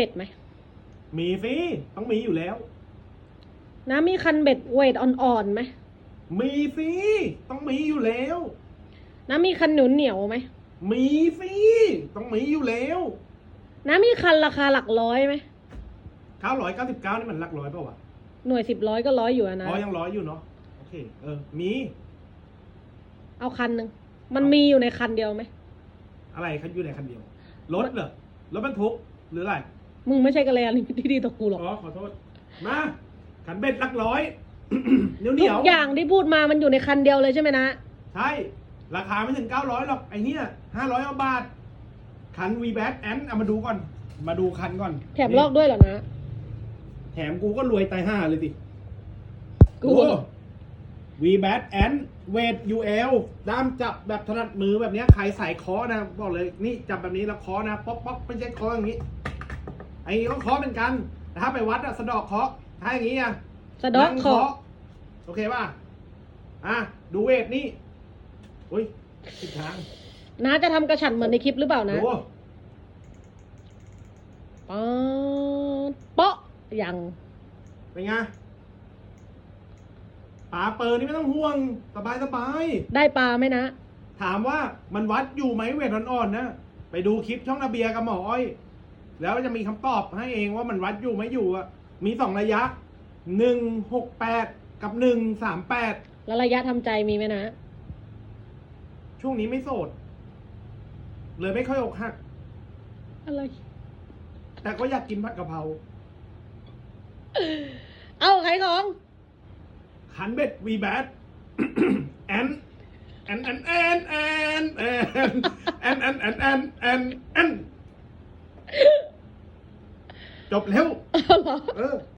เบ็ดไหม มีสิต้องมีอยู่แล้ว น้ามีคันเบ็ดเวทอ่อนๆไหมมีสิต้องมีอยู่แล้ว น้ามีคันเหนียวเหนียวๆไหม มีสิต้องมีอยู่แล้วน้ามีคันราคาหลักร้อยไหม999นี่มันหลักร้อยเปล่าวะหน่วยสิบร้อยก็ร้อยอยู่อะนะ อ๋อยังร้อยอยู่เนาะโอเค เออ มี เอาคันหนึ่ง มันมีอยู่ในคันเดียวไหม อะไรคันอยู่ในคันเดียวรถเหรอรถบรรทุกหรืออะไร มึงไม่ใช่กระเลยอะไรที่ดีต่อกูหรอกอ๋อขอโทษ มาขันเบ็ดหลักร้อยเหนียวเหทุนีกยวอย่างที่พูดมามันอยู่ในคันเดียวเลยใช่ไหมนะ ใช่ ราคาไม่ถึงเก้าร้อยหรอกไอ้เนี่ยห้าร้อยบาทคัน V b a t N เอามาดูก่อน มาดูคันก่อน แถมลอกด้วยเหรอนะ แถมกูก็รวยตายห้าเลยสิกู V b a t N เวท UL ด้ามจับแบบถนัดมือแบบเนี้ยใครใส่เคอนะ บอกเลยนี่จับแบบนี้แล้วเคอนะ ป๊อกป๊อกไม่ใช่เคออย่างนี้ไอ้นี้ก็เคอเหมือนกันแต่ถ้าไปวัดอะสะเดอกเคอถ้าอย่างนี้อะสะเดอกนั่งคอโอเคป่ะอะดูเวทนี่อุ้ยผิดทางน้าจะทำกระฉันเหมือนในคลิปหรือเปล่านะดูป๊าดเปาะยังเป็นไงปลาเปิดนี่ไม่ต้องห่วงสบายสบายได้ปลาไหมนะ ถามว่ามันวัดอยู่ไหมเวทอ่อนๆนะ ไปดูคลิปช่องนาเบียกับหมออ้อย แล้วจะมีคำตอบให้เองว่ามันวัดอยู่ไหมอยู่อะมีสองระยะหนึ่งหกแปดกับหนึ่งสามแปดแล้วระยะทำใจมีไหมนะ ช่วงนี้ไม่โสด เลยไม่ค่อยอกหัก อะไร แต่ก็อยากกินผัดกะเพราเอาขายของ ขันเบ็ดวีแบด แอนแอนแอนแอนแอนแอนแอนแอนแอนแอนแอนแอน จบแล้ว เออ